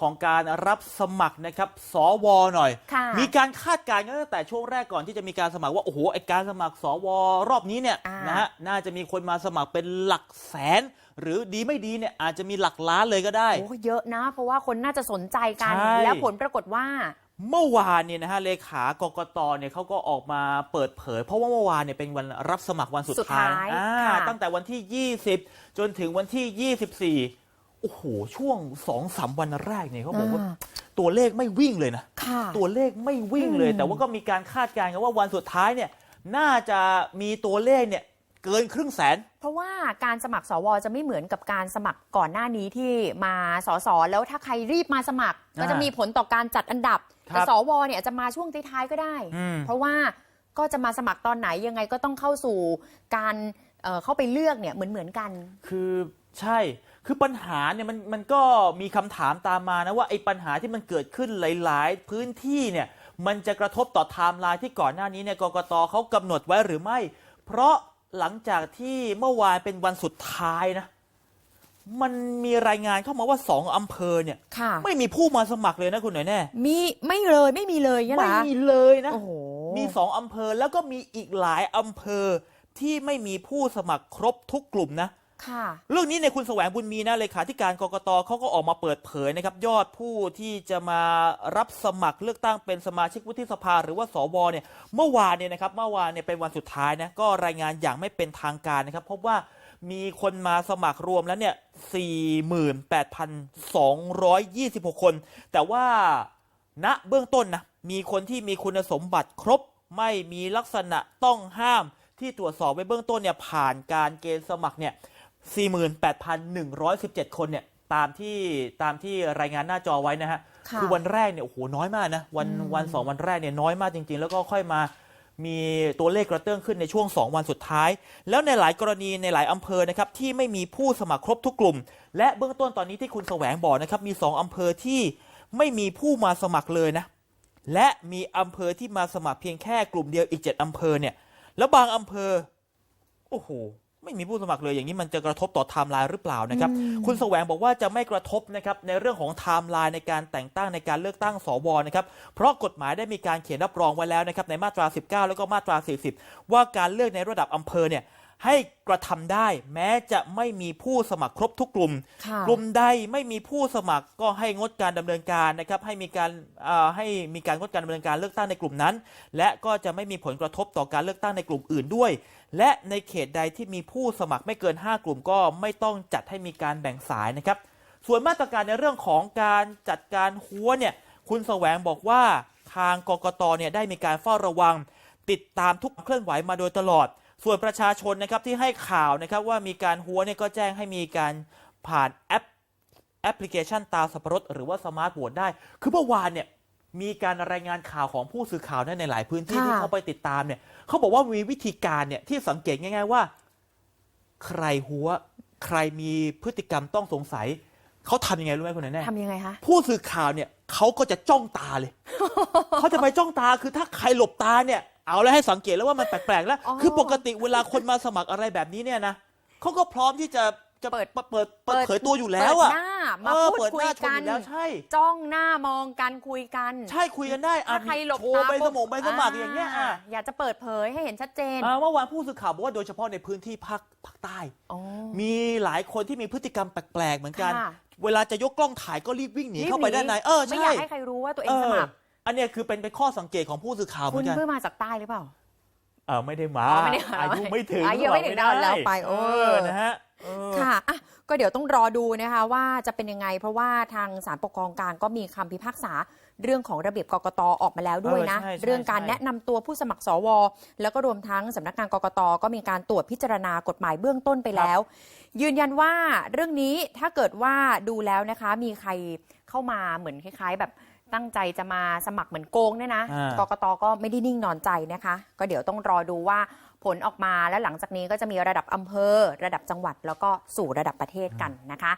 ของการรับสมัครนะครับสวหน่อยค่ะมีการคาดการณ์กันตั้งแต่ช่วงแรกก่อนที่จะมีการสมัครว่าโอ้โหไอการสมัครสวรอบนี้เนี่ยอ่านนะฮะน่าจะมีคนมาสมัครเป็นหลักแสน หรือดีไม่ดีเนี่ยอาจจะมีหลักล้านเลยก็ได้โอ้เยอะนะ เพราะว่าคนน่าจะสนใจกันใช่แล้วผลปรากฏว่าเมื่อวานเนี่ยนะฮะเลขากกตเนี่ยเขาก็ออกมาเปิดเผย เพราะว่าเมื่อวานเนี่ยเป็นวันรับสมัครวันสุดสุดท้ายท้ายอ่าค่ะตั้งแต่วันที่ 20 จนถึงวันที่ 24 โอ้โหช่วง2อสวันแรกเนี่ยเขาบอกว่าอ่า ตัวเลขไม่วิ่งเลยนะ ค่ะ ตัวเลขไม่วิ่งเลยอืมแต่ว่าก็มีการคาดการณ์กันว่าวันสุดท้ายเนี่ย น่าจะมีตัวเลขเนี่ยเกินครึ่งแสน เพราะว่าการสมัครสวจะไม่เหมือนกับการสมัครก่อนหน้านี้ที่มาสสแล้วถ้าใครรีบมาสมัคร ก็จะอ่ามีมีผลต่อการจัดอันดับครับ แต่สวเนี่ยจะมาช่วงท้ายๆก็ได้ อืม เพราะว่าก็จะมาสมัครตอนไหนยังไงก็ต้องเข้าสู่การเอ่อเข้าไปเลือกเนี่ยเหมือนเหมือนๆกัน คือใช่ คือปัญหาเนี่ยมันมันก็มีคำถามตามมานะว่าไอ้ปัญหาที่มันเกิดขึ้นหลาย ๆ พื้นที่เนี่ยมันจะกระทบต่อไทม์ไลน์ที่ก่อนหน้านี้เนี่ยกกตเขากำหนดไว้หรือไม่ เพราะหลังจากที่เมื่อวานเป็นวันสุดท้ายนะ มันมีรายงานเข้ามาว่าสองอำเภอเนี่ยค่ะไม่มีผู้มาสมัครเลยนะคุณหน่อยแน่มีไม่เลยไม่มีเลยเนี่ยเหรไม่อมีเลยนะโอ้โหมีสองอำเภอแล้วก็มีอีกหลายอำเภอที่ไม่มีผู้สมัครครบทุกกลุ่มนะ ค่ะ เรื่องนี้เนี่ยคุณแสวงบุญมีนะเลขาธิการกกตเขาก็ออกมาเปิดเผยนะครับ ยอดผู้ที่จะมารับสมัครเลือกตั้งเป็นสมาชิกวุฒิสภา หรือว่าสวเนี่ยเมื่อวานเนี่ยนะครับเมื่อวานเนี่ยเป็นวันสุดท้ายนะก็รายงานอย่างไม่เป็นทางการนะครับพบว่ามีคนมาสมัครรวมแล้วเนี่ย 48,226 คน แต่ว่าณเบื้องต้นนะ มีคนที่มีคุณสมบัติครบ ไม่มีลักษณะต้องห้ามที่ตรวจสอบไว้เบื้องต้นเนี่ยผ่านการเกณฑ์สมัครเนี่ย 48,117 คนเนี่ยตามที่ตามที่รายงานหน้าจอไว้นะฮะค่ะอวันแรกเนี่ยโอ้โหน้อยมากนะวันวันสองวันแรกเนี่ยน้อยมากจริง ๆ แล้วก็ค่อยมามีตัวเลขกระเตื้องขึ้นในช่วง 2 วันสุดท้าย แล้วในหลายกรณีในหลายอำเภอนะครับที่ไม่มีผู้สมัครครบทุกกลุ่ม และเบื้องต้นตอนนี้ที่คุณแสวงบอกนะครับมี 2อำเภอที่ไม่มีผู้มาสมัครเลยนะ และมีอำเภอที่มาสมัครเพียงแค่กลุ่มเดียวอีก 7อำเภอเนี่ย แล้วบางอำเภอ โอ้โห ไม่มีผู้สมัครเลยอย่างนี้มันจะกระทบต่อไทม์ไลน์หรือเปล่านะครับ คุณแสวงบอกว่าจะไม่กระทบนะครับในเรื่องของไทม์ไลน์ในการแต่งตั้งในการเลือกตั้งสวนะครับเพราะกฎหมายได้มีการเขียนรับรองไว้แล้วนะครับในมาตรา 19 แล้วก็มาตรา 40 ว่าการเลือกในระดับอำเภอเนี่ย ให้กระทำได้ แม้จะไม่มีผู้สมัครครบทุกกลุ่มค่ะกลุ่มใดไม่มีผู้สมัครก็ให้งดการดำเนินการนะครับ ให้มีการเอ่อให้มีการงดการดำเนินการเลือกตั้งในกลุ่มนั้น และก็จะไม่มีผลกระทบต่อการเลือกตั้งในกลุ่มอื่นด้วย และในเขตใดที่มีผู้สมัครไม่เกิน 5 กลุ่มก็ไม่ต้องจัดให้มีการแบ่งสายนะครับ ส่วนมาตรการในเรื่องของการจัดการหัวเนี่ยคุณแสวงบอกว่าทางกกตเนี่ยได้มีการเฝ้าระวัง ติดตามทุกเคลื่อนไหวมาโดยตลอด ส่วนประชาชนนะครับที่ให้ข่าวนะครับว่ามีการหัวเนี่ยก็แจ้งให้มีการผ่านแอปแอปพลิเคชันตาสับปะรดหรือว่าสมาร์ทโหวตได้ คือเมื่อวานเนี่ยมีการรายงานข่าวของผู้สื่อข่าวในหลายพื้นที่ค่ะที่เขาไปติดตามเนี่ยเขาบอกว่ามีวิธีการเนี่ยที่สังเกตง่าย ๆว่า ใครหัวใครมีพฤติกรรมต้องสงสัยเขาทำยังไงรู้ไหมคุณแน่ทำยังไงคะผู้สื่อข่าวเนี่ยเขาก็จะจ้องตาเลยเขาจะไปจ้องตาคือถ้าใครหลบตาเนี่ย เอาแล้วให้สังเกตแล้วว่ามันแปลกๆแล้ว อ๋อคือปกติเวลาคนมาสมัครอะไรแบบนี้เนี่ยนะเขาก็พร้อมที่จะจะเปิดเปิดเปิดเปิดเผยตัวอยู่แล้วเปิอะดหน้ามาเออพูดเปิดคุหยน้าชนกัอน ยู่แล้วใช่ จ้องหน้ามองกันคุยกันใช่คุยกันได้อะถ้าใครหลบโชว์ตาใบสปุ๊มงใบสมัครอย่างเงี้ยอะอยากจะเปิดเผยให้เห็นชัดเจนอ่าเมื่อวานผู้สื่อข่าวบอกว่าโดยเฉพาะในพื้นที่ภาคภาคใต้ อ๋อ มีหลายคนที่มีพฤติกรรมแปลกๆเหมือนกัน ค่ะ เวลาจะยกกล้องถ่ายก็รีบวิ่งหนีรีบเข้าไปด้านในเออไม่ใช่อยากให้ใครรู้ว่าตัวเองสมัครอั นเนี้ยคือเป็นเป็นข้อสังเกตของผู้สื่อข่าวเหมืคุอณนกันเพิ่งมาจากใต้หรือเปล่า เออไม่ได้มาอ๋อไม่ได้มาอายุไม่ถึงอายุไม่ถึงบอกแล้วไปเอเอออ นะฮะเออ ค่ะอะ ก็เดี๋ยวต้องรอดูนะคะว่าจะเป็นยังไง เพราะว่าทางศาลปกครองกลางก็มีคำพิพากษาเรื่องของระเบียบกกตออกมาแล้วด้วยนะ เออใช่ใช่เรื่องการใช่ แนะนำตัวผู้สมัครสว แล้วก็รวมทั้งสำนักงานกกตก็มีการตรวจพิจารณากฎหมายเบื้องต้นไปแล้ว ยืนยันว่าเรื่องนี้ถ้าเกิดว่าดูแล้วนะคะ มีใครเข้ามาเหมือนคล้าย ๆ แบบ ตั้งใจจะมาสมัครเหมือนโกงเนี่ยนะอ่า กกตก็ไม่ได้นิ่งนอนใจนะคะ ก็เดี๋ยวต้องรอดูว่าผลออกมาแล้วหลังจากนี้ก็จะมีระดับอำเภอ ระดับจังหวัดแล้วก็สู่ระดับประเทศกันนะคะ